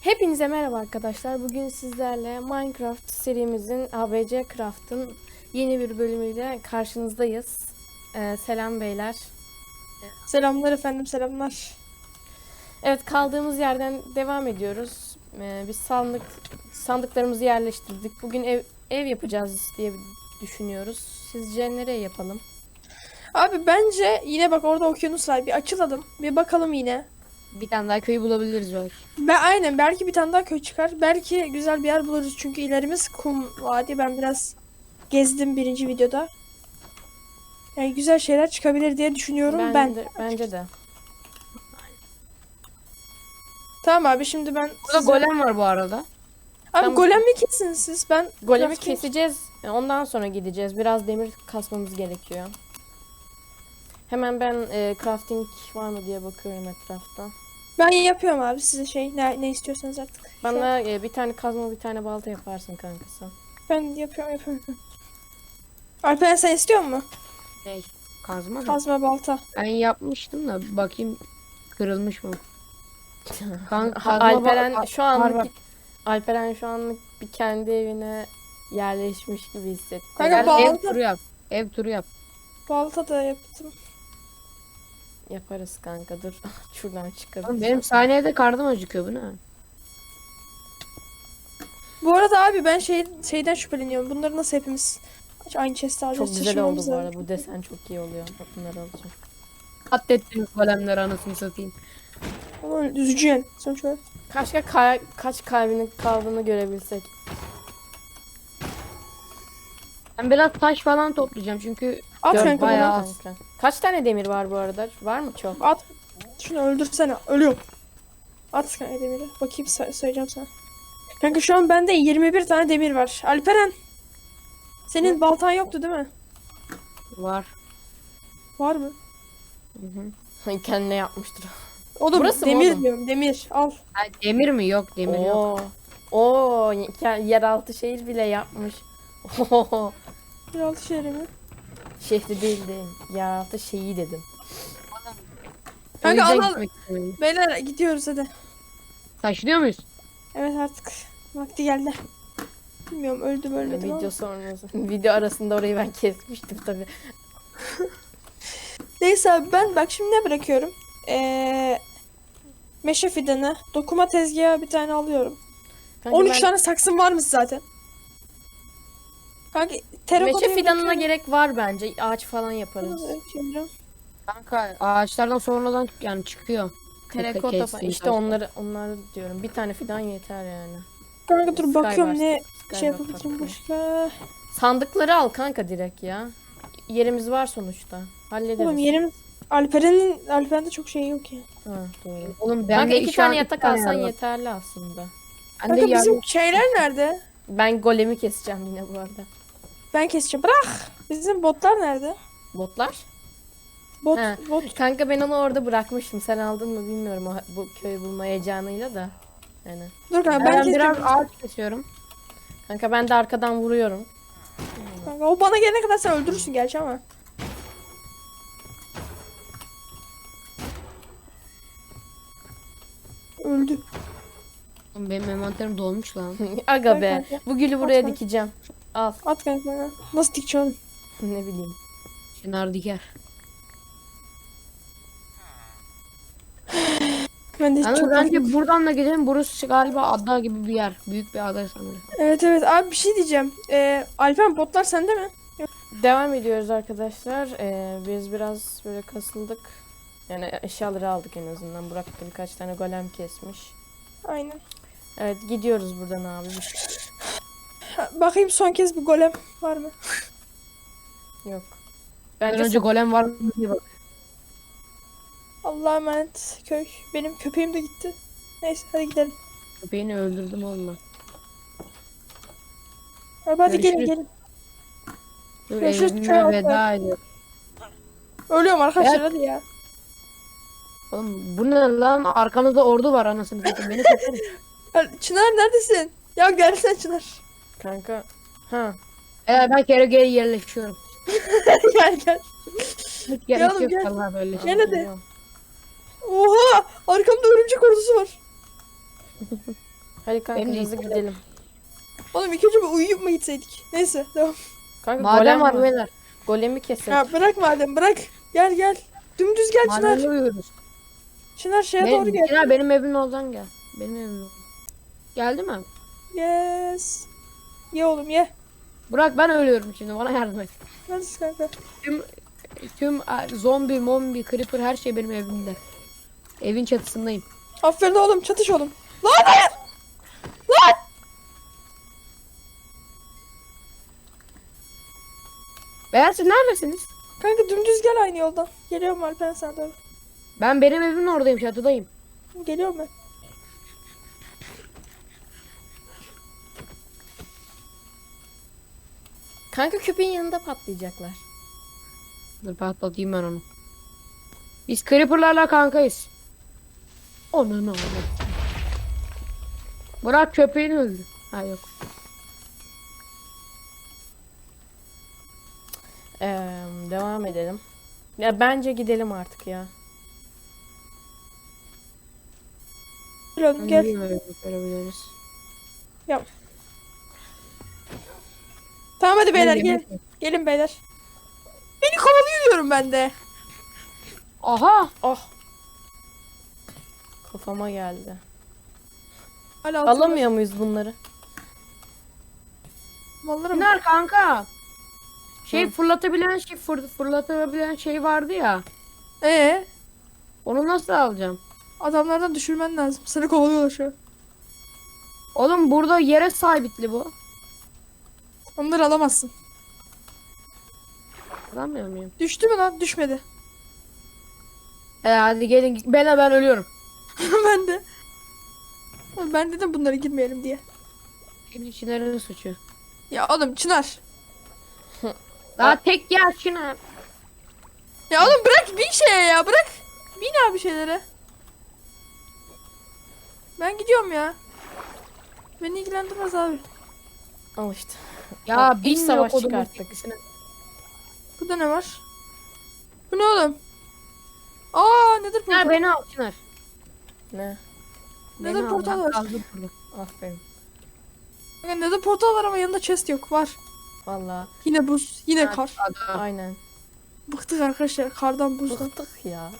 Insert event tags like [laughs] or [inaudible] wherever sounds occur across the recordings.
Hepinize merhaba arkadaşlar. Bugün sizlerle Minecraft serimizin ABC Craft'ın yeni bir bölümüyle karşınızdayız. Ee, selam beyler. Selamlar efendim selamlar. Evet kaldığımız yerden devam ediyoruz. Ee, biz sandık sandıklarımızı yerleştirdik. Bugün ev ev yapacağız diye düşünüyoruz. Sizce nereye yapalım? Abi bence yine bak orada okyanus var bir açılalım bir bakalım yine. Bir tane daha köyü bulabiliriz belki. Ben aynen belki bir tane daha köy çıkar. Belki güzel bir yer buluruz çünkü ilerimiz kum vadi. Ben biraz gezdim birinci videoda. Yani güzel şeyler çıkabilir diye düşünüyorum bence ben. De, bence de. Tamam abi şimdi ben Burada size- golem var bu arada. Abi Tamam. golem mi kesin siz? Ben Golemi keseceğiz. Ondan sonra gideceğiz. Biraz demir kasmamız gerekiyor. Hemen ben e, crafting var mı diye bakıyorum etrafta. Ben yapıyorum abi size şey ne, ne istiyorsanız artık. Bana e, bir tane kazma bir tane balta yaparsın kankası. ben yapıyorum yapıyorum. yapıyorum. Alper sen istiyor musun? Şey, kazma mı? Kazma balta. Ben yapmıştım da bakayım kırılmış mı? [laughs] Kan kazma Alperen şu anlık var. Alperen şu anlık bir kendi evine yerleşmiş gibi hissetti. Kanka balta- ev turu yap. Ev turu yap. Balta da yaptım. Yaparız kanka dur. [laughs] Şuradan çıkalım. benim saniyede karnım acıkıyor bu ne? Bu arada abi ben şey şeyden şüpheleniyorum. Bunları nasıl hepimiz aynı chest'e Çok alacağız? güzel oldu bu arada. Bu desen çok iyi oluyor. Bak bunları alacağım. Katlettiniz golemler anasını satayım. Ama üzücü yani sonuç olarak. Kaç ka- kaç kalbinin kaldığını görebilsek. Ben biraz taş falan toplayacağım çünkü At Gör, kanka bayağı az. Kaç tane demir var bu arada? Var mı çok? At. Şunu öldürsene. Ölüyorum. At kanka demiri. Bakayım sa- söyleyeceğim sana. Kanka şu an bende 21 tane demir var. Alperen. Senin baltan yoktu değil mi? var. Var mı? Hı hı. [laughs] Kendine yapmıştır. Oğlum Burası mı demir oğlum? diyorum. Demir. Al. Ha, demir mi? Yok demir yok. Oo. Oo, ye- yeraltı şehir bile yapmış. [laughs] Oo. Bir altı şehri mi? Şehri değil de yeraltı şeyi dedim. O Kanka yüzden al al. gitmek istemedim. Beyler gidiyoruz hadi. Taşınıyor muyuz? Evet artık. Vakti geldi. Bilmiyorum öldüm ölmedim ama. Video sonrası. Video arasında orayı ben kesmiştim tabi. [laughs] Neyse abi ben bak şimdi ne bırakıyorum? Ee, meşe fidanı, dokuma tezgahı bir tane alıyorum. 13 tane saksım varmış zaten. Kanka terakota Meşe fidanına gerek var bence. Ağaç falan yaparız. Kanka ağaçlardan sonradan yani çıkıyor. Terakota falan. İşte onları onları diyorum. Bir tane fidan yeter yani. Kanka dur bakıyorum ne şey yapabilirim başka. Sandıkları al kanka direkt ya. Yerimiz var sonuçta. Hallederiz. Oğlum yerim Alperen'in Alperen'de çok şey yok ya. Ha, doğru. Oğlum ben Kanka de iki tane yatak alsan yeterli aslında. Ben de Kanka bizim şeyler nerede? Ben golemi keseceğim yine bu arada. Ben keseceğim. Bırak. Bizim botlar nerede? Botlar? Bot, He. bot. Kanka ben onu orada bırakmıştım. Sen aldın mı bilmiyorum o, bu köyü bulma heyecanıyla da. Yani. Dur kanka ben, Ben, keseceğim. biraz ağaç kesiyorum. Kanka ben de arkadan vuruyorum. Kanka o bana gelene kadar sen öldürürsün gerçi ama. Öldü. Benim envanterim dolmuş lan. [laughs] Aga be. Bu gülü buraya dikeceğim. Al. At kanka bana. Nasıl dikeceğim? ne bileyim. Çınar diker. [sighs] Ben de hiç Ama çok bence buradan da gidelim. Burası galiba ada gibi bir yer. Büyük bir ada sanırım. Evet evet abi bir şey diyeceğim. Ee, Alpen botlar sende mi? Devam ediyoruz arkadaşlar. Ee, biz biraz böyle kasıldık. Yani eşyaları aldık en azından. Burak da birkaç tane golem kesmiş. Aynen. Evet gidiyoruz buradan abi. Bakayım son kez bir golem var mı? Yok. Ben Bence önce golem var mı diye bak. Allah'a emanet köy. Benim köpeğim de gitti. Neyse hadi gidelim. Köpeğini öldürdüm onunla. Abi hadi gelin gelin. Dur Görüşürüz, evime köy veda ediyorum. Ölüyorum arkadaşlar Evet. hadi ya. Oğlum bu ne lan? Arkanızda ordu var anasını satayım. Beni. [laughs] Al- Çınar neredesin? Ya gelsene Çınar. Kanka. Ha. Ee, ben Keroge'ye yerleşiyorum. [laughs] gel gel. Hiç gerek oğlum, yok gel. Böyle şey. Gel hadi. geliyorum. Oha! Arkamda örümcek ordusu var. [laughs] Hadi kanka Benim de hızlı gidelim. Oğlum ilk önce bir uyuyup mı gitseydik? Neyse devam. Kanka Madem golem var var. beyler. Golemi kesin. Ya bırak madem bırak. Gel gel. Dümdüz gel Çınar. Madem uyuyoruz. Çınar şeye doğru Benim, gel. Çınar benim evim oradan gel. Benim evim oradan. Geldi mi? Yes. Ye oğlum ye. Burak ben ölüyorum şimdi bana yardım et. Hadi kanka. Tüm, tüm zombi, mombi, creeper her şey benim evimde. Evin çatısındayım. Aferin oğlum çatış oğlum. Lan hayır. Lan. Beyler siz neredesiniz? Kanka dümdüz gel aynı yoldan. Geliyorum Alpen sen doğru. Ben benim evimin oradayım çatıdayım. Geliyorum ben. Kanka köpeğin yanında patlayacaklar. Dur patlatayım ben onu. Biz creeperlarla kankayız. Onu ne oldu? Burak köpeğini öldü. Ha yok. Ee, devam edelim. Ya bence gidelim artık ya. Gel gel. Görebiliriz. Tamam hadi beyler Ben gel. yemek- Gelin beyler. Beni kovalıyor diyorum ben de. Aha! Oh. Kafama geldi. Hala altında Alamıyor muyuz bunları? mallarım. Çınar kanka. Şey Hı. fırlatabilen şey fır, fırlatabilen şey vardı ya. Ee, Onu nasıl alacağım? adamlardan düşürmen lazım. Seni kovalıyorlar şu an. Oğlum burada yere sabitli bu. Onları alamazsın. Alamıyor muyum? Düştü mü lan? Düşmedi. E hadi gelin. Ben ben ölüyorum. [laughs] ben de. Ben dedim bunlara girmeyelim diye. Şimdi Çınar'ın suçu. Ya oğlum Çınar. [laughs] Daha tek yer Çınar. Ya oğlum bırak bin şeye ya bırak. Bin abi şeylere. Ben gidiyorum ya. Beni ilgilendirmez abi. Al işte. Ya bilmiyor savaş çıkarttık. Burada ne var? Bu ne oğlum? Aa nedir Çınar portal? beni al Çınar. Ne? Beni Nedir al, portal var? kaldım burada. Aferin. Kanka Nedir portal var ama yanında chest yok. Var. Valla. Yine buz. Yine kar. Aynen. Bıktık arkadaşlar kardan buzdan. Bıktık ya.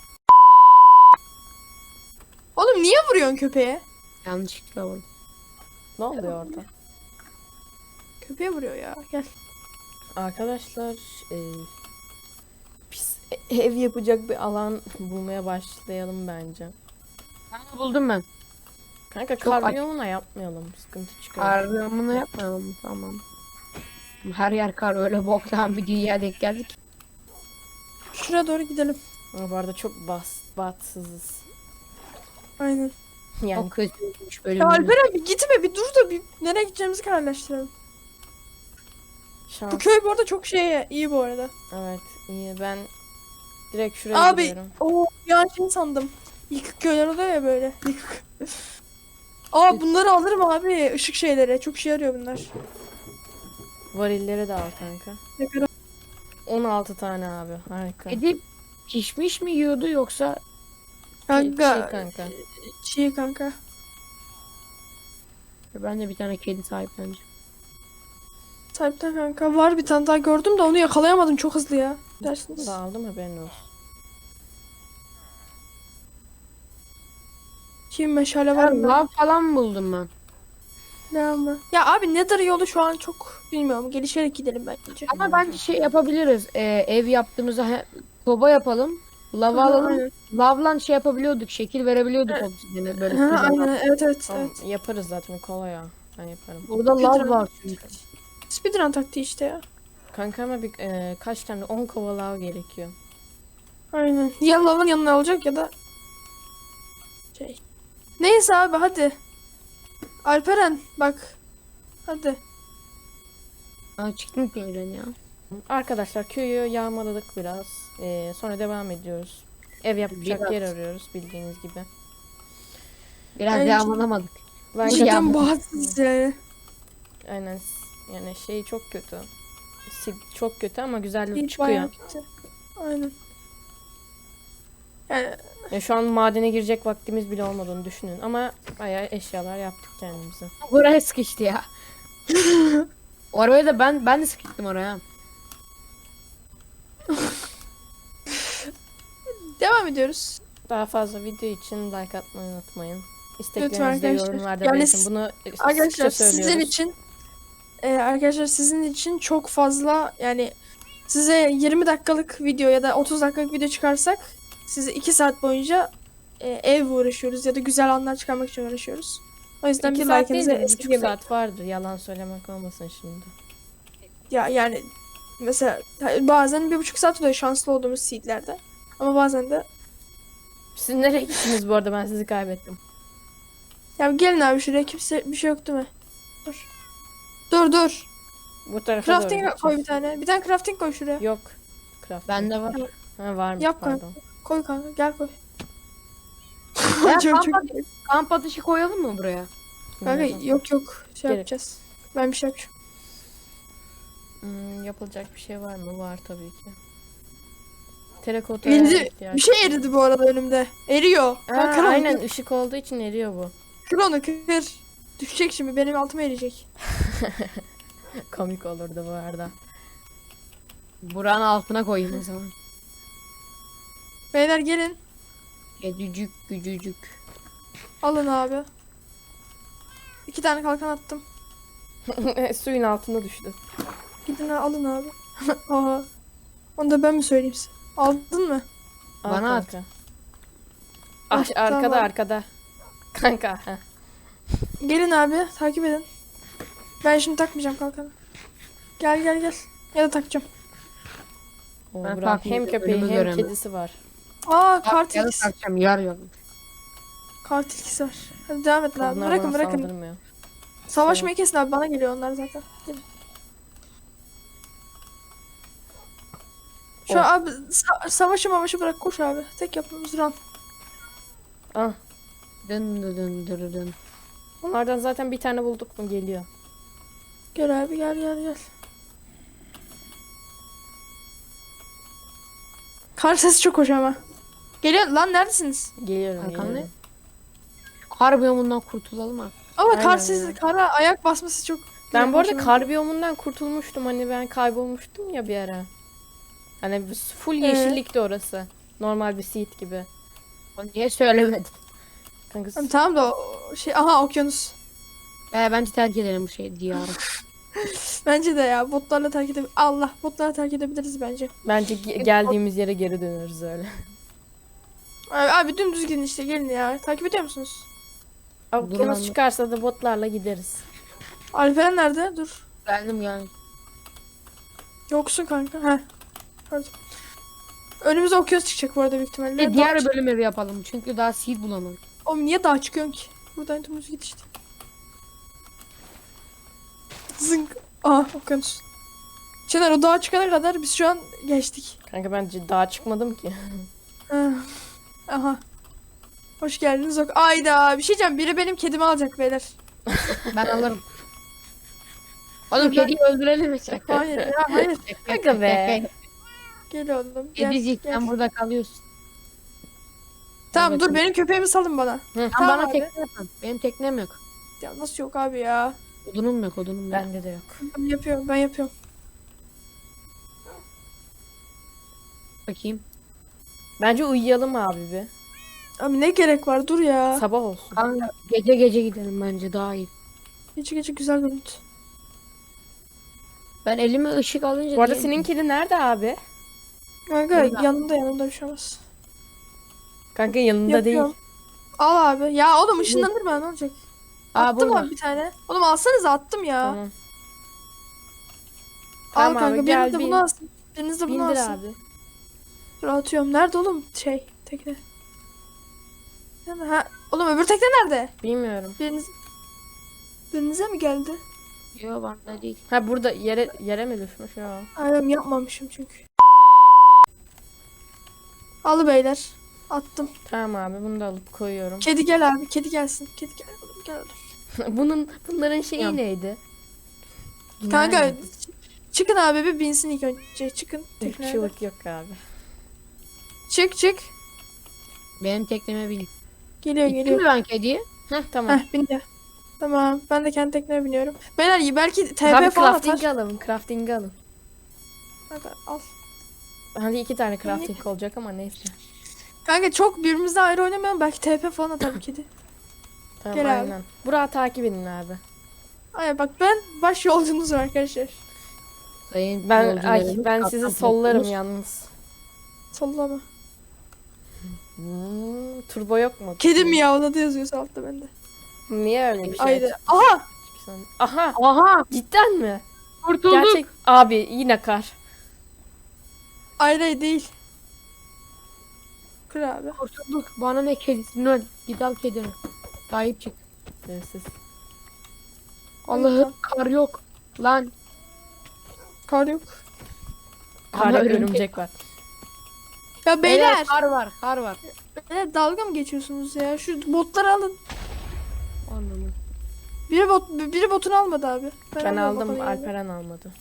Oğlum niye vuruyorsun köpeğe? Yanlışlıkla vurdum. Ne oluyor orada? Köpeğe vuruyor ya. Gel. Arkadaşlar e, pis e- ev yapacak bir alan bulmaya başlayalım bence. Ben buldum ben. Kanka karbiyonla yapmayalım. Sıkıntı çıkıyor. Karnımını yapmayalım tamam. Her yer kar öyle boktan bir dünya denk geldik. Şuraya doğru gidelim. Ama bu arada çok bas, batsızız. Aynen. Yani Çok kötüymüş Ya bölümümüz. Alperen bir gitme bir dur da bir nereye gideceğimizi kararlaştıralım. Şans. Bu köy bu arada çok şey iyi bu arada. Evet iyi ben direkt şuraya Abi gidiyorum. o ya şey sandım. Yıkık köyler oluyor ya böyle. Yıkık. [laughs] Aa bunları alırım abi ışık şeylere. Çok işe yarıyor bunlar. Varilleri de al kanka. Ne kadar 16 tane abi harika. Edip pişmiş mi yiyordu yoksa kanka. Şey kanka. Şey kanka. ben de bir tane kedi sahipleneceğim. Sahipten kanka var bir tane daha gördüm de onu yakalayamadım çok hızlı ya. Dersiniz. Da aldım haberin olsun. Kim meşale var mı? lav falan buldum ben. Ne ama? Ya abi Nether yolu şu an çok bilmiyorum. Gelişerek gidelim bence. Ama bence şey yapabiliriz. Ee, ev yaptığımızda he, soba yapalım. Lava alalım. Aynen. Lavlan şey yapabiliyorduk. Şekil verebiliyorduk obsidiyene böyle. Ha, aynen evet evet Tamam, evet. yaparız zaten kolay ya. Ben yaparım. Burada lav var çünkü. Speedrun taktiği işte ya. Kanka ama bir, e, kaç tane 10 kova lav gerekiyor. Aynen. Ya lavın yanına alacak ya da şey. Neyse abi hadi. Alperen bak. Hadi. Aa, çıktım köyden ya. Arkadaşlar köyü yağmaladık biraz. E, sonra devam ediyoruz. Ev yapacak Biraz. yer arıyoruz bildiğiniz gibi. Biraz Bence- yağmalamadık. Cidden yağmur. bahtsız yani. Aynen yani şey çok kötü. Çok kötü ama güzellik İyi çıkıyor. gitti. Aynen. Yani Ya şu an madene girecek vaktimiz bile olmadığını düşünün. Ama bayağı eşyalar yaptık kendimize. Buraya sıkıştı ya. [laughs] Oraya da ben ben de sıkıştım oraya. [laughs] devam ediyoruz. Daha fazla video için like atmayı unutmayın. İsteklerinizi arkadaşlar. yorumlarda Yani belirtin. Bunu Arkadaşlar sizin için e, arkadaşlar sizin için çok fazla yani size 20 dakikalık video ya da 30 dakikalık video çıkarsak size 2 saat boyunca e, ev uğraşıyoruz ya da güzel anlar çıkarmak için uğraşıyoruz. O yüzden bir saat değil de bir buçuk saat vardır. Yalan söylemek olmasın şimdi. Ya yani mesela bazen bir buçuk saat oluyor şanslı olduğumuz seedlerde. Ama bazen de Siz nereye gittiniz bu arada ben sizi kaybettim. ya gelin abi şuraya kimse bir şey yok değil mi? Dur. Dur dur. Bu tarafa Crafting doğru koy bir gideceğiz. tane. Bir tane crafting koy şuraya. Yok. Crafting. Bende var. Ha varmış Yap kanka. pardon. Koy kanka gel koy. [laughs] Ya, çok kamp, çok ateşi, kamp ateşi koyalım mı buraya? Kanka Bilmiyorum. yok yok şey Gerek. yapacağız. Ben bir şey yapacağım. Hmm, yapılacak bir şey var mı? Var tabii ki. Terakota Eridi. Bir şey eridi bu arada önümde. Eriyor. Aa, Kanka, kır onu, aynen ışık olduğu için eriyor bu. Kır onu kır. Düşecek şimdi benim altıma eriyecek. [laughs] Komik olurdu bu arada. Buranın altına koyayım o zaman. Beyler gelin. Gücük gücücük. Alın abi. İki tane kalkan attım. [laughs] Suyun altında düştü. Gidin alın abi. [laughs] Oha. Onu da ben mi söyleyeyim size? Aldın mı? Al Bana at. kanka. Ah, Ah, arkada tamam. arkada. Kanka. heh. Gelin abi takip edin. Ben şimdi takmayacağım kalkanı. Gel gel gel. Ya da takacağım. Oo, Ben hem köpeği önümü hem göremem. kedisi var. Aa kart Ya da ilkisi. takacağım yer yok. Kart ilkisi var. Hadi devam abi. Bunlar Bırakın bana bırakın. saldırmıyor. Savaşmayı kesin abi bana geliyor onlar zaten. Gelin. Şu Oh. an abi sa- savaşı mavaşı bırak koş abi. Tek yapmamız run. Ah, Dın dın dın dın dın. onlardan zaten bir tane bulduk mu geliyor. Gel abi gel gel gel. Kar sesi çok hoş ama. Geliyor lan neredesiniz? Geliyorum Arkamda. geliyorum. Kar biyomundan kurtulalım ha. Ama Aynen kar ya. sesi kara ayak basması çok Ben bu arada hoşuma- kar biyomundan kurtulmuştum. Hani ben kaybolmuştum ya bir ara. Hani full Ee? yeşillikti orası. Normal bir seed gibi. Onu Niye söylemedin? Kanka Tamam, tamam da o şey aha okyanus. Ee, bence terk edelim bu şey diyarı. [laughs] Bence de ya botlarla terk edebiliriz. Allah botlarla terk edebiliriz bence. bence ge- geldiğimiz yere geri döneriz öyle. Abi, abi dümdüz gidin işte gelin ya. Takip ediyor musunuz? Okyanus çıkarsa da botlarla gideriz. Alperen nerede? Dur. Geldim geldim. Yoksun kanka. Heh. Pardon. Önümüze okyanus çıkacak bu arada büyük ihtimalle. E, diğer Dağ- bölüm evi yapalım çünkü daha seed bulamadık. Oğlum niye dağa çıkıyorsun ki? Buradan dümdüz git işte. Zınk. Aha okyanus. Çınar o dağa çıkana kadar biz şu an geçtik. Kanka ben dağa çıkmadım ki. Ah. Aha. Hoş geldiniz. Ok Ayda bir şey diyeceğim. Biri benim kedimi alacak beyler. [laughs] Ben alırım. Oğlum Ben- kediyi öldürelim mi? Hayır ya hayır. [laughs] Kanka be. Gel oğlum. Gel, Kedicik gel. sen burada kalıyorsun. Tamam dur benim köpeğimi salın bana. Sen Tamam bana abi. tekne yapın. Benim teknem yok. Ya nasıl yok abi ya? Odunum yok odunum yok. Bende de yok. Ben yapıyorum ben yapıyorum. Bakayım. Bence uyuyalım abi bir. Abi ne gerek var dur ya. Sabah olsun. Kanka gece gece gidelim bence daha iyi. Gece gece güzel görüntü. Ben elime ışık alınca Bu arada senin kedi nerede abi? Kanka Burada. yanımda yanımda bir şey olmaz. Kanka yanında Yapıyorum. değil. Al abi. Ya oğlum ışınlandır bana ne olacak? Aa, Attım burada. abi bir tane. Oğlum alsanıza attım ya. Tamam. Al Tamam kanka abi, gel de bin. bunu alsın. Biriniz de bunu Bindir alsın. abi. Dur atıyorum. Nerede oğlum şey tekne? Ha oğlum öbür tekne nerede? Bilmiyorum. Biriniz Birinize mi geldi? Yok bende değil. Ha burada yere yere mi düşmüş ya? Aynen yapmamışım çünkü. Al beyler. Attım. Tamam abi bunu da alıp koyuyorum. Kedi gel abi. Kedi gelsin. Kedi gel oğlum gel oğlum. Bunun bunların şeyi Yok. neydi? Kanka Nerede? çıkın abi bir binsin ilk önce. Çıkın tekneye. Irkçılık yok abi. Çık çık. Benim tekneme bin. Geliyor Gittin geliyor. mi ben kediye? Heh, tamam. Heh bindi. Tamam ben de kendi tekneme biniyorum. Beyler belki TP Abi falan crafting atar. alalım. Crafting alın. Hadi al. Hadi iki tane crafting olacak ama neyse. Kanka çok birbirimizden ayrı oynamayalım belki TP falan atar bir kedi. [laughs] Tamam Gel abi. aynen. Burak'ı takip edin abi. Ay bak ben baş yolcunuz var arkadaşlar. Sayın Ben ay ben sizi sollarım yalnız. Sollama. Hmm, turbo yok mu? Kedi miyavladı yazıyorsa altta bende. Niye öyle bir şey? Haydi. açık- Aha! sen- Aha Aha cidden mi? kurtulduk. Gerçek abi yine kar. Ayrı değil. Kır abi. Kurtulduk. Bana ne kedisi? Ne? Git al kedini. Sahip çık. Şerefsiz. Allah'ım kar yok. Lan. Kar yok. Ama Karda örümcek- örümcek var. Ya Beyler beyler. kar var. Kar var. Beyler dalga mı geçiyorsunuz ya? Şu botları alın. Anladım. Biri bot biri botunu almadı abi. Ben alıyorum aldım yani. Alperen almadı.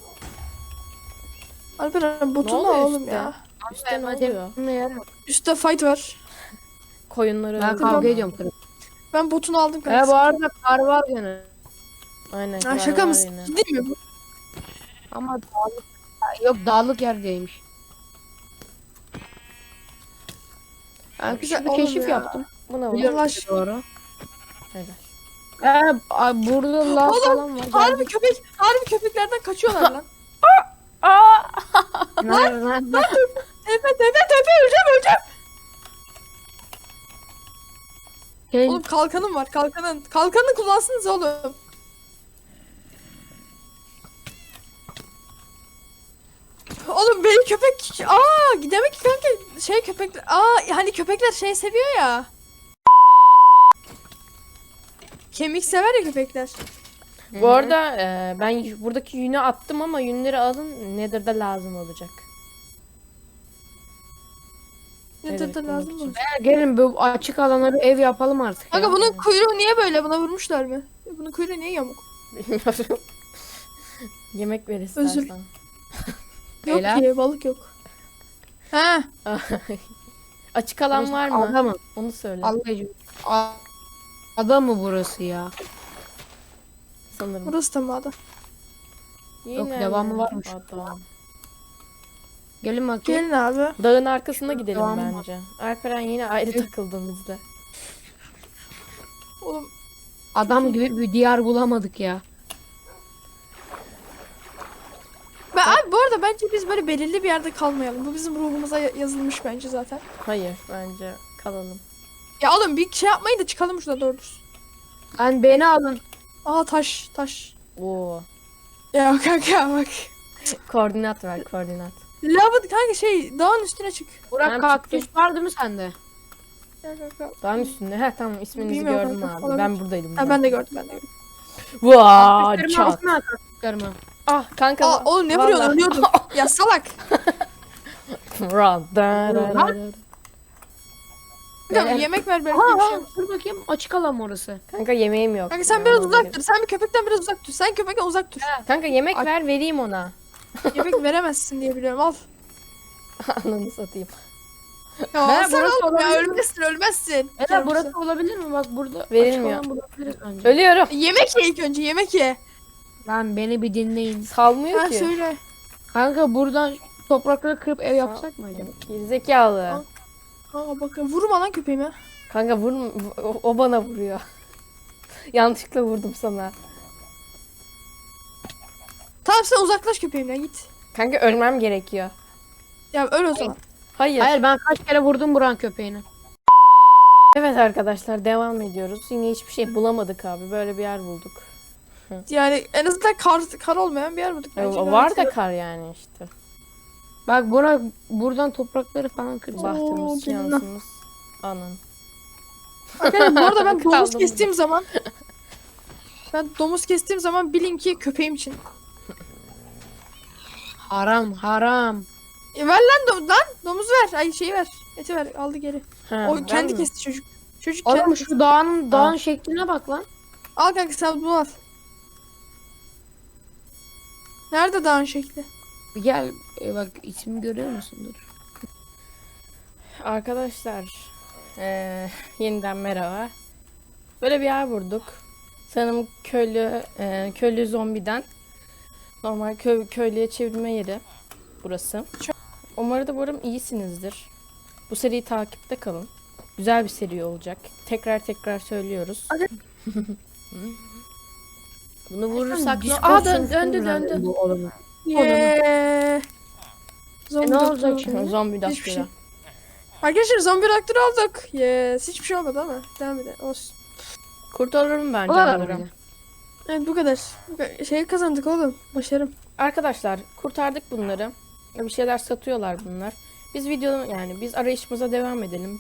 Alperen botunu oluyor da oğlum üstte? ya. Üstte ne oluyor? Üstte fight var. Koyunları Ben öldürdüm. kavga ediyorum kırık. Ben botunu aldım E kanka. bu arada kar var gene. Aynen. Ha, kar şaka var mısın? yine. Ciddi mi bu? Ama dağlık. Yok dağlık yerdeymiş. Ben Güzel bir oğlum keşif ya. yaptım. Bu ne var? Biliyorum ki doğru. Helal. Ee, a- burada lav Oğlum, falan var. Harbi köpek, harbi köpeklerden kaçıyorlar lan. [laughs] Aa! Lan, lan, lan. Tepe tepe tepe öleceğim öleceğim. Şey, Oğlum kalkanım var kalkanın. Kalkanı kullansınız oğlum. Oğlum benim köpek... Aa demek ki kanka şey köpekler... Aa hani köpekler şey seviyor ya. Kemik sever ya köpekler. Bu arada e, ben buradaki yünü attım ama yünleri alın Nether'da lazım olacak. Bunun lazım mı? gelin bu açık alanları ev yapalım artık. Kanka ya. bunun kuyruğu niye böyle? Buna vurmuşlar mı? Bunun kuyruğu niye yamuk? Bilmiyorum. [laughs] Yemek ver Özür- istersen. [laughs] Yok Beyler. ki balık yok. Ha, [laughs] Açık alan Burası var mı? Ada mı? Onu söyle. Allah'ım. Ada mı burası ya? Sanırım. burası da mı ada? Yine Yok, devamı varmış. Adam. Gelin bakayım. Gelin abi. Dağın arkasına gidelim var. bence. Alperen yine ayrı takıldın bizde. Oğlum Adam gibi bir diyar bulamadık ya. Ben, abi bu arada bence biz böyle belirli bir yerde kalmayalım. Bu bizim ruhumuza ya- yazılmış bence zaten. Hayır bence kalalım. Ya oğlum bir şey yapmayın da çıkalım şurada doğru düz. Lan beni alın. Aa taş taş. Oo. Ya kanka bak. Koordinat ver koordinat. Lava kanka şey dağın üstüne çık. Burak Ben kaktüs var değil mi sende? Kanka. Dağın üstünde. He tamam isminizi Bilmiyorum gördüm kanka, abi. olabilir. Ben buradaydım. Ha, ben de gördüm ben de gördüm. Vaa Kaktüslerimi çat. alsana kaktüslerimi. Ah kanka. Aa oğlum ne vuruyorsun vallahi- ölüyordum. [laughs] ya salak. Run. Da, da, da, da. Kanka yemek ver belki bir şey. aa, dur bakayım açık alan mı orası? Kanka yemeğim yok. Kanka sen Ya, biraz uzak dur. Sen bir köpekten biraz uzak dur. Sen köpekten uzak dur. Kanka yemek ver vereyim ona. Yemek veremezsin diye biliyorum al. [laughs] Ananı satayım. Ya Ben sen burası oğlum ya olabilir. ölmezsin ölmezsin. Diyorum burası olabilir mi? Bak burada Verilmiyor. açık bence. Ölüyorum. Yemek ye ilk önce yemek ye. Lan beni bir dinleyin. Salmıyor Ha ki. söyle. Kanka buradan toprakları kırıp ev yapsak mı acaba? Gerizekalı. Al. Aa bakın vurma lan köpeğime. Kanka vurma. O, o bana vuruyor. [laughs] Yanlışlıkla vurdum sana. Tamam sen uzaklaş köpeğimden git. Kanka ölmem gerekiyor. Ya öl o zaman. Hayır. Hayır ben kaç kere vurdum Buran köpeğini. Evet arkadaşlar devam ediyoruz. Yine hiçbir şey bulamadık abi. Böyle bir yer bulduk. Yani en azından kar, kar olmayan bir yer bulduk Ya, bence. var da kar yani işte. Bak Burak buradan toprakları falan. Oo, Bahtımız, şansımız. Anan. Arkadaşlar bu arada ben [laughs] domuz Kaldım kestiğim zaman ben domuz kestiğim zaman bilin ki köpeğim için. Haram haram. E, ver lan, dom lan domuz ver. Ay şeyi ver. Eti ver. Aldı geri. Ha, o kendi mi? kesti çocuk. Çocuk Oğlum kendi şu dağın dağın şekline bak lan. Al kanka sen bunu al. Nerede dağın şekli? Gel e, bak ismi görüyor musun? Dur. Arkadaşlar Ee, yeniden merhaba. Böyle bir yer vurduk. Sanırım köylü, e, köylü zombiden normal köy, köylüye çevirme yeri burası. Umarım umarım iyisinizdir. Bu seriyi takipte kalın. Güzel bir seri olacak. Tekrar tekrar söylüyoruz. [laughs] Bunu vurursak... Discord Aa dön, döndü döndü. Yeee. Zombi E, ne olacak şimdi? Zombi daktilo. şey. Arkadaşlar zombi reaktörü aldık. Yes. Hiçbir şey olmadı ama. Devam edelim. Olsun. Kurtarırım bence O kadar bunları. mı? Evet bu kadar. Şeyi kazandık oğlum. Başarım. Arkadaşlar kurtardık bunları. Bir şeyler satıyorlar bunlar. Biz video yani biz arayışımıza devam edelim.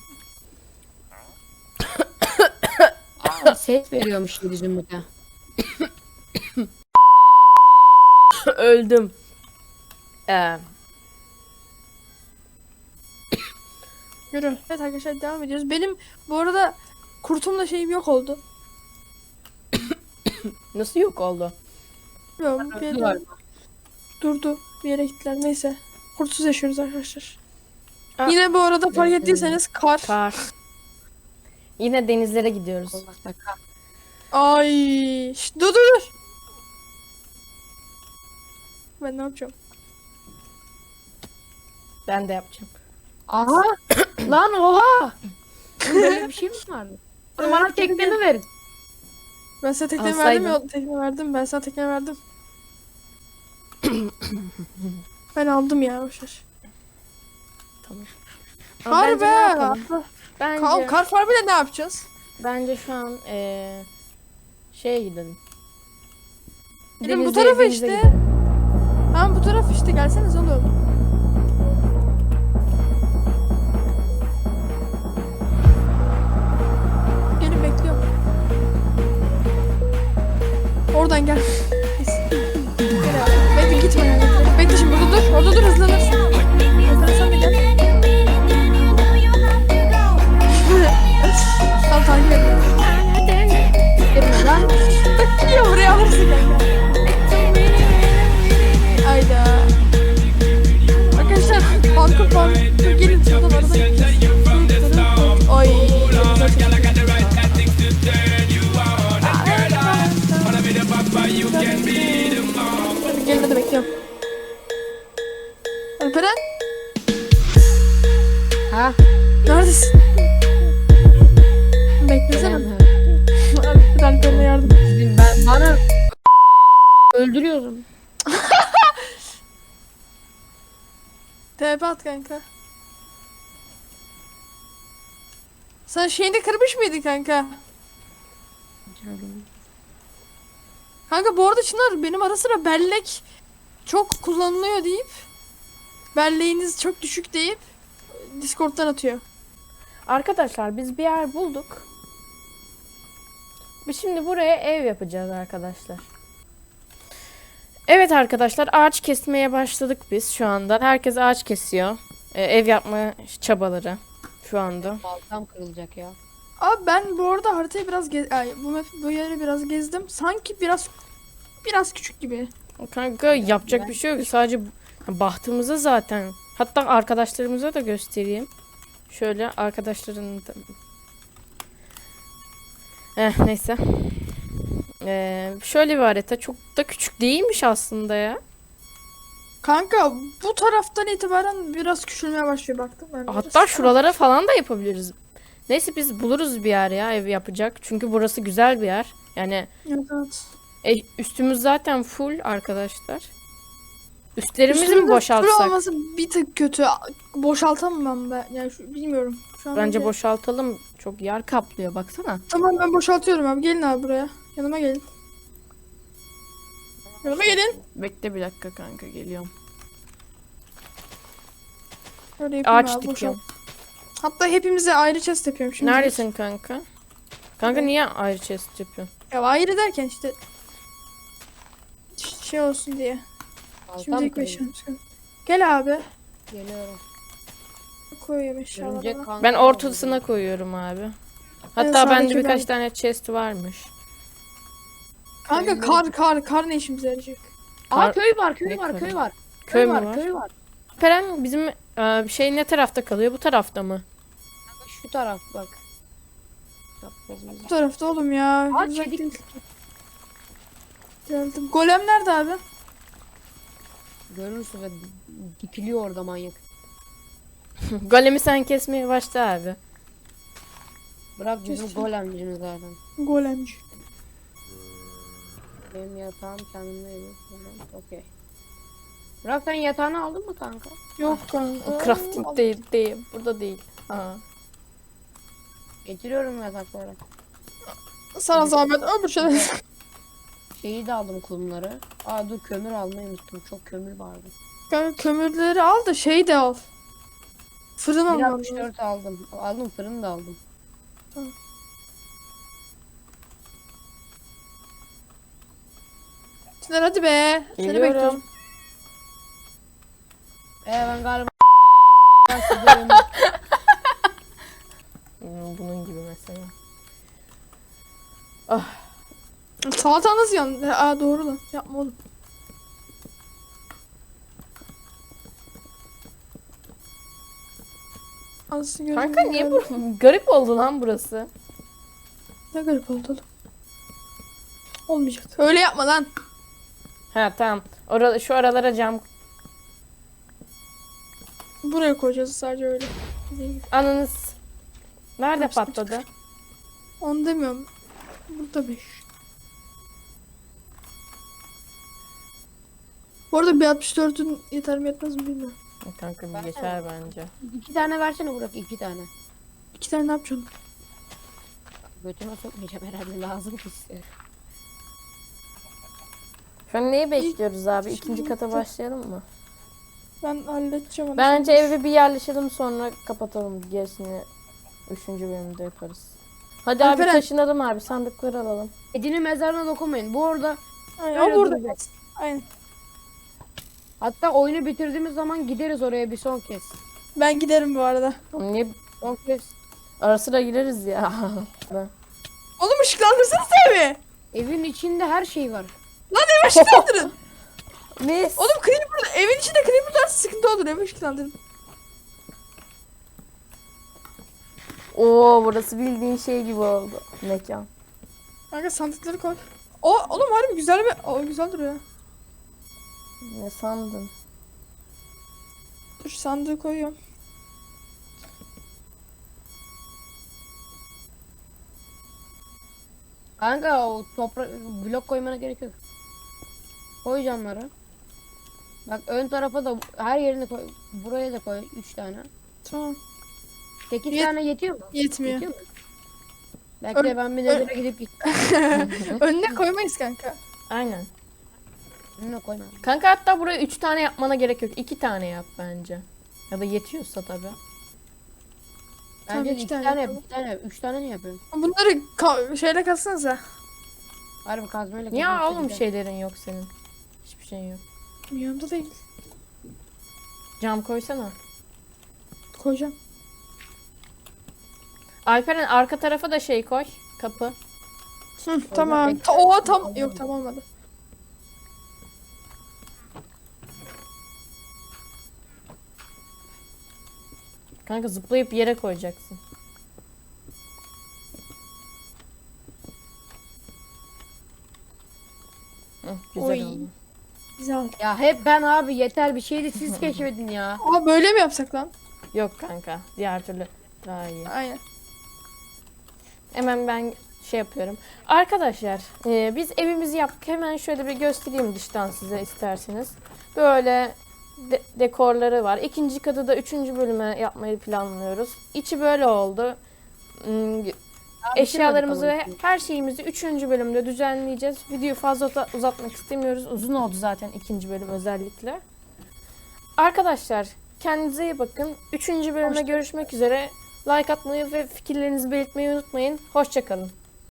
Aa, Ses veriyormuş zümrüte. Öldüm. Ee, Yürü. Evet arkadaşlar devam ediyoruz. Benim bu arada kurtumla şeyim yok oldu. Nasıl yok oldu? Bilmiyorum. Bir yere durdu. Bir yere gittiler. Neyse. Kurtsuz yaşıyoruz arkadaşlar. Aa. Yine bu arada fark Evet, ettiyseniz kar. Kar. Yine denizlere gidiyoruz. Ay. Şşt, dur dur dur. Ben ne yapacağım? Ben de yapacağım. Aha! [coughs] Lan oha! Böyle bir şey mi vardı? Bana evet, teknemi verin. Ben sana tekne verdim ya. Tekne verdim. Ben sana tekne verdim. [coughs] ben aldım ya. Boşver. Ama Kar be. Bence, Kar, kar farmıyla ne yapacağız? bence şu an ee, şeye gidelim. Gidin bu tarafa işte. gidelim. Tamam bu taraf işte. Gelseniz oğlum. Oradan gel. Bekle gitme. Bekle şimdi burada dur. Orada dur hızlanırsın. Kanka? Kanka bu arada Çınar benim ara sıra bellek çok kullanılıyor deyip belleğiniz çok düşük deyip Discord'dan atıyor. Arkadaşlar biz bir yer bulduk. Biz şimdi buraya ev yapacağız arkadaşlar. Evet arkadaşlar ağaç kesmeye başladık biz şu anda. Herkes ağaç kesiyor. Ee, ev yapma çabaları şu anda. Baltam kırılacak ya. Abi ben bu arada haritayı biraz gez ay, bu map bu yeri biraz gezdim. Sanki biraz biraz küçük gibi. Kanka yapacak bir şey yok. Sadece bahtımıza zaten. Hatta arkadaşlarımıza da göstereyim. Şöyle arkadaşların da... Eh neyse. Ee, şöyle bir harita. Çok da küçük değilmiş aslında ya. Kanka bu taraftan itibaren biraz küçülmeye başlıyor baktım ben. Hatta şuralara falan da yapabiliriz. Neyse biz buluruz bir yer ya ev yapacak. Çünkü burası güzel bir yer. Yani Evet e, üstümüz zaten full arkadaşlar. Üstlerimizi mi de boşaltsak? full olması bir tık kötü. Boşaltamam ben. Yani şu, bilmiyorum. Şu an Bence boşaltalım. Çok yer kaplıyor baksana. Tamam ben boşaltıyorum abi. Gelin abi buraya. Yanıma gelin. Yanıma gelin. Bekle bir dakika kanka geliyorum. Öyle yapayım Ağaç abi, boşalt. Hatta hepimize ayrı chest yapıyorum şimdi. Neredesin kanka? Kanka niye ayrı chest yapıyorsun? Ya ayrı derken işte şey olsun diye. Şimdi ilk. Gel abi. Geliyorum. Koyuyorum eşyaları. Örümcek bana. kanka Ben oldu. ortasına koyuyorum abi. Hatta sağdaki bende birkaç ben. tane chest varmış. Kanka kar kar kar ne işimize yarayacak? Aa Kar- köy var, köy Ne var, köy var. Köy mü var, var? köy var. Peren bizim e, şey ne tarafta kalıyor? Bu tarafta mı? şu taraf bak. Bu tarafta oğlum ya. Aa Uzak değil. Geldim. Golem nerede abi? Görürsün ve dikiliyor orada manyak. [laughs] Golemi sen kesmeye başla abi. Bırak bizim Kesin. golemcimiz zaten. Golemci. Benim yatağım kendimdeydi. Okey. Bırak sen yatağını aldın mı kanka? Yok kanka. Crafting değil değil. Burada değil. Ha. Getiriyorum yatakları. Sana zahmet öbür şeyler. Şeyi de aldım kumları. Aa dur kömür almayı unuttum. Çok kömür vardı. Kanka kömürleri al da şey de al. Fırın almam lazım. 164 aldım. Aldım fırını da aldım. Çınar hadi be. Seni Geliyorum. bekliyorum. Ee ben galiba [laughs] [laughs] Bunun gibi mesela. Salata nasıl yan? Aa doğru lan. Yapma oğlum. Nasıl gözüm Kanka niye bu [laughs] garip oldu lan burası? Ne garip oldu oğlum. Olmayacak. Öyle yapma lan. Ha tamam. Orada şu aralara cam Buraya koyacağız sadece öyle. Anınız. Nerede Hepsini patladı? Onu demiyorum. Burada 5. Bu arada bir 64'ün yeter mi yetmez mi bilmiyorum. Kanka bir Versene. geçer bence. İki tane versene Burak iki tane. İki tane ne yapacaksın? Götüme sokmayacağım herhalde lazım ki size. Şu an neyi bekliyoruz abi? Şimdi İkinci kata başlayalım mı? Ben halledeceğim onu. Bence eve bir yerleşelim sonra kapatalım. Gerisini üçüncü bölümde yaparız. Hadi abi Alperen. taşınalım abi sandıkları alalım. Kedinin mezarına dokunmayın. Bu arada Aynen, o burada. duracak. Aynen. Hatta oyunu bitirdiğimiz zaman gideriz oraya bir son kez. Ben giderim bu arada. Niye Son kez. ara sıra gireriz ya. Oğlum ışıklandırsanız evi. Evin içinde her şey var. Lan evi ışıklandırın. [laughs] Mis. Oğlum creeper, evin içinde creeper'lar sıkıntı olur evi ışıklandırın. Oo burası bildiğin şey gibi oldu. Mekan. Kanka sandıkları koy. O oğlum harbi güzel bir o güzel duruyor. Ne sandın? Dur sandığı koyuyorum. Kanka o toprak blok koymana gerek yok. Koy camları. Bak ön tarafa da her yerine koy. Buraya da koy 3 tane. Tamam. 8 Yet- tane yetiyor mu? Yetmiyor. Yetiyor mu? Belki de ben bir nedene gidip [laughs] Önüne koymayız kanka. Aynen. önüne koymam. Kanka hatta buraya üç tane yapmana gerek yok. İki tane yap bence. Ya da yetiyorsa tabii. Tamam, Bence iki 2 tane tane, yapalım. 2 tane, 3 tane ne yapıyorum? Bunları ka- şeyle katsanıza. Harbi kazmayla Ya oğlum şeylerin yok senin. Hiçbir şeyin yok. Yanımda değil. Cam koysana. Koyacağım. Alperen arka tarafa da şey koy. Kapı. Hı, tamam. Ta- oha tam yok tam olmadı. Kanka zıplayıp yere koyacaksın. Ya hep ben abi yeter bir şeydi siz [laughs] keşfedin ya. Aa böyle mi yapsak lan? Yok kanka. Diğer türlü daha iyi. Aynen. Hemen ben şey yapıyorum. Arkadaşlar e, biz evimizi yaptık. Hemen şöyle bir göstereyim dıştan size isterseniz. Böyle de- dekorları var. İkinci katı da üçüncü bölüme yapmayı planlıyoruz. İçi böyle oldu. Hmm, Eşyalarımızı ve her şeyimizi üçüncü bölümde düzenleyeceğiz. Videoyu fazla uza- uzatmak istemiyoruz. Uzun oldu zaten ikinci bölüm özellikle. Arkadaşlar kendinize iyi bakın. Üçüncü bölüme Hoşça- görüşmek üzere. Like atmayı ve fikirlerinizi belirtmeyi unutmayın. Hoşçakalın.